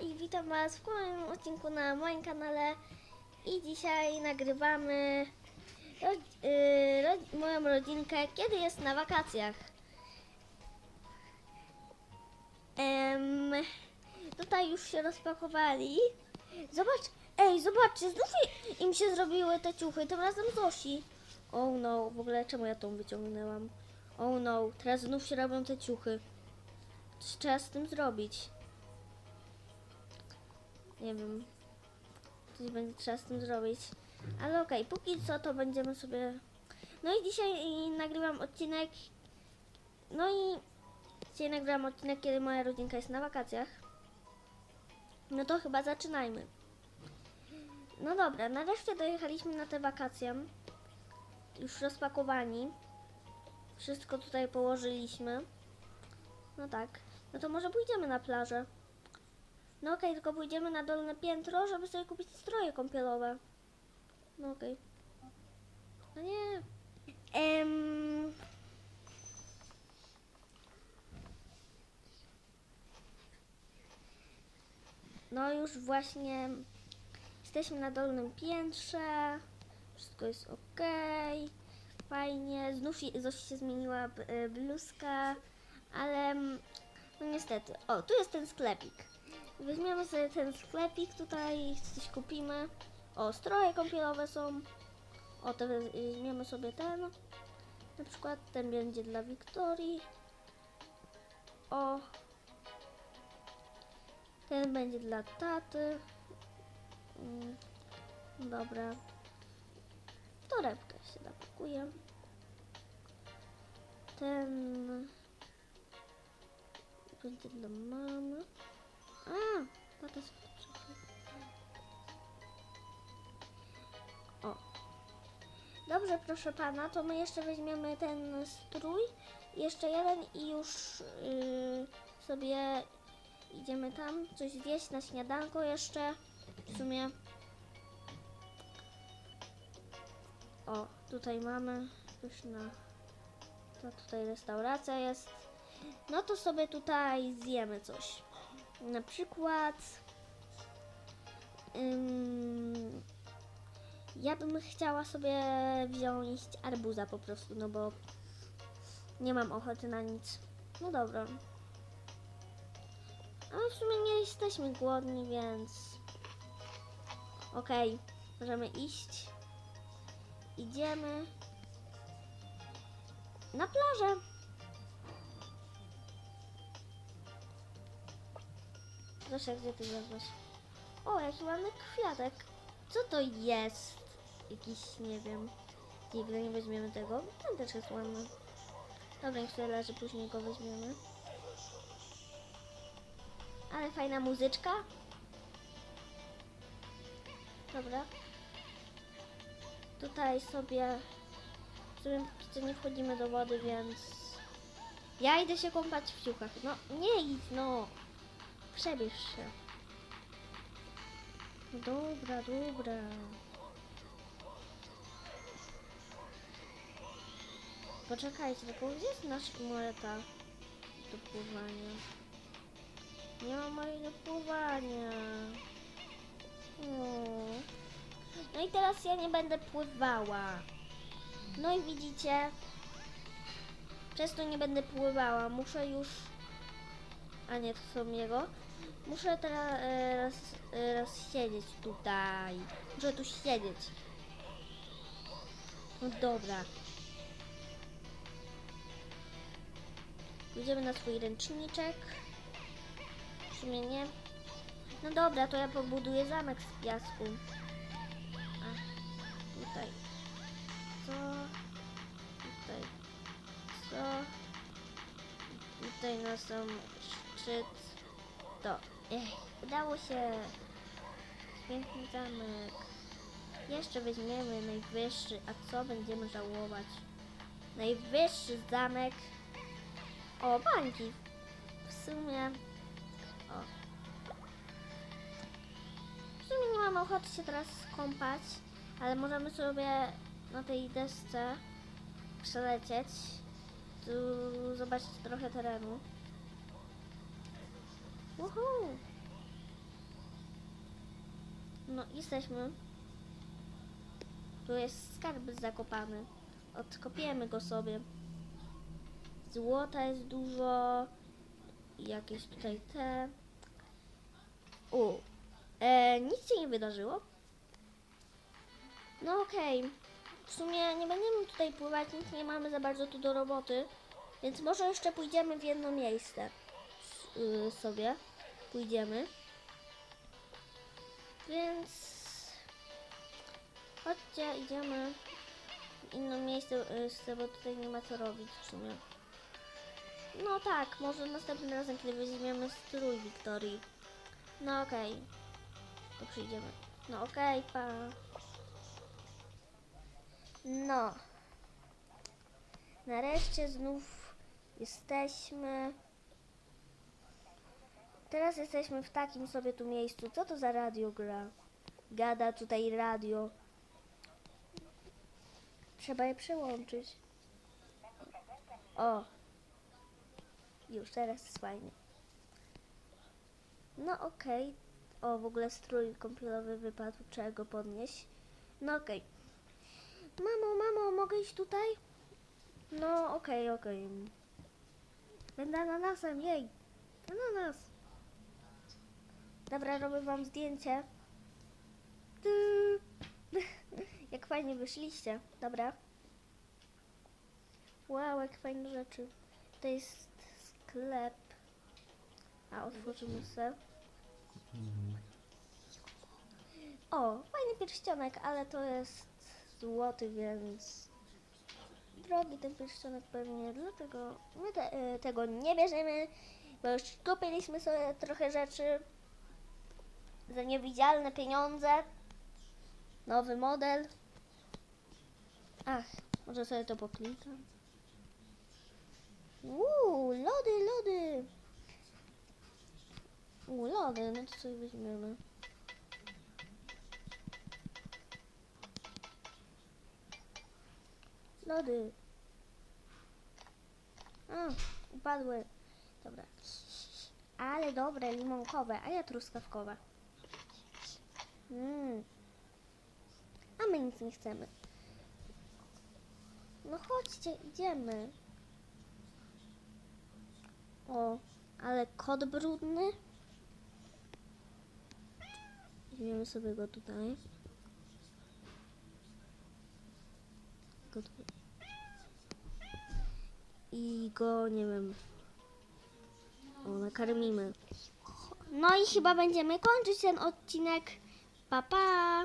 I witam Was w kolejnym odcinku na moim kanale i dzisiaj nagrywamy y, moją rodzinkę, kiedy jest na wakacjach. Tutaj już się rozpakowali. Zobacz, ej, zobaczcie, znów im się zrobiły te ciuchy, tym razem Zosi. Oh no, w ogóle czemu ja tą wyciągnęłam? Oh no, teraz znów się robią te ciuchy. Coś trzeba z tym zrobić. Nie wiem. Coś będzie trzeba z tym zrobić. Ale okej, póki co to będziemy sobie... No i dzisiaj nagrywam odcinek... No i dzisiaj nagrywam odcinek, kiedy moja rodzinka jest na wakacjach. No to chyba zaczynajmy. No dobra, nareszcie dojechaliśmy na te wakacje. Już rozpakowani. Wszystko tutaj położyliśmy. No tak. No to może pójdziemy na plażę. No okej, tylko pójdziemy na dolne piętro, żeby sobie kupić stroje kąpielowe. No okej. No nie. No już właśnie jesteśmy na dolnym piętrze. Wszystko jest ok. Fajnie. Znów Zosi się zmieniła e, bluzka, ale no niestety. O, tu jest ten sklepik. Weźmiemy sobie ten sklepik tutaj, coś kupimy. O, stroje kąpielowe są. O, to weźmiemy sobie ten. Na przykład ten będzie dla Wiktorii. O. Ten będzie dla taty. Mm, Dobra. Torebkę się napakuje. Ten będzie dla mamy. A, tata sobie. O. Dobrze, proszę pana, to my jeszcze weźmiemy ten strój. Jeszcze jeden i już yy, sobie idziemy tam coś zjeść na śniadanko jeszcze. W sumie. O, tutaj mamy pyszna. Tutaj restauracja jest. No to sobie tutaj zjemy coś. Na przykład. Ym, ja bym chciała sobie wziąć arbuza po prostu, no bo nie mam ochoty na nic. No dobra. Ale w sumie nie jesteśmy głodni, więc. Okej, możemy iść. Idziemy na plażę. Zosia, gdzie ty jesteś? O, jaki ładny kwiatek. Co to jest? Jakiś, nie wiem. Nigdy nie weźmiemy tego. Ten też jest ładny. Dobra, niech sobie leży, później go weźmiemy. Ale fajna muzyczka. Dobra. Tutaj sobie... Sumie nie wchodzimy do wody, więc... Ja idę się kąpać w ciuchach. No, nie idź, no. Przebierz się. Dobra, dobra. Poczekajcie, tylko gdzie jest nasz moneta do pływania? Nie ma mojej do pływania. O. No i teraz ja nie będę pływała. No i widzicie, przez to nie będę pływała. Muszę już... A nie, to są jego. Muszę teraz e, raz, e, raz siedzieć tutaj. Muszę tu siedzieć. No dobra. Idziemy na swój ręczniczek. W sumie nie. No dobra, to ja pobuduję zamek z piasku. Co? Tutaj na sam szczyt. To. Ech, udało się. Piękny zamek. Jeszcze weźmiemy najwyższy. A co będziemy żałować? Najwyższy zamek. O, bańki. W sumie. O. W sumie nie mam ochoty się teraz kąpać, ale możemy sobie na tej desce przelecieć. Tu zobaczyć trochę terenu. Woohoo! No, jesteśmy. Tu jest skarb zakopany. Odkopiemy go sobie. Złota jest dużo. Jakieś tutaj te. U. E, nic się nie wydarzyło. No okej. W sumie nie będziemy tutaj pływać, nic nie mamy za bardzo tu do roboty. Więc może jeszcze pójdziemy w jedno miejsce. S- y, sobie. Pójdziemy. Więc... Chodźcie, idziemy w inne miejsce, y, bo tutaj nie ma co robić w sumie. No tak, może następnym razem, kiedy weźmiemy strój Wiktorii. No okej. To przyjdziemy. No okej, pa. No. Nareszcie znów jesteśmy. Teraz jesteśmy w takim sobie tu miejscu. Co to za radio gra? Gada tutaj radio. Trzeba je przełączyć. O. Już, teraz jest fajnie. No okej. O, w ogóle strój kąpielowy wypadł. Trzeba go podnieść. No okej. Mamo, mamo, mogę iść tutaj? No, okej, okej. Będę ananasem, jej. Ananas. Dobra, robię wam zdjęcie. Ty. Jak fajnie wyszliście. Dobra. Wow, jak fajne rzeczy. To jest sklep. A, otworzymy se. O, fajny pierścionek, ale to jest złoty, więc drogi ten pierścionek pewnie, dlatego my te, y, tego nie bierzemy, bo już kupiliśmy sobie trochę rzeczy za niewidzialne pieniądze. Nowy model. Ach, może sobie to poklikam. Uuu, lody, lody. Uuu, lody, no to sobie weźmiemy. Lody. A, upadły. Dobra. Ale dobre, limonkowe, a ja truskawkowe. Mm. A my nic nie chcemy. No chodźcie, idziemy. O, ale kot brudny. Weźmiemy sobie go tutaj. Go tu. I go, nie wiem. O, nakarmimy. No i chyba będziemy kończyć ten odcinek. Pa, pa!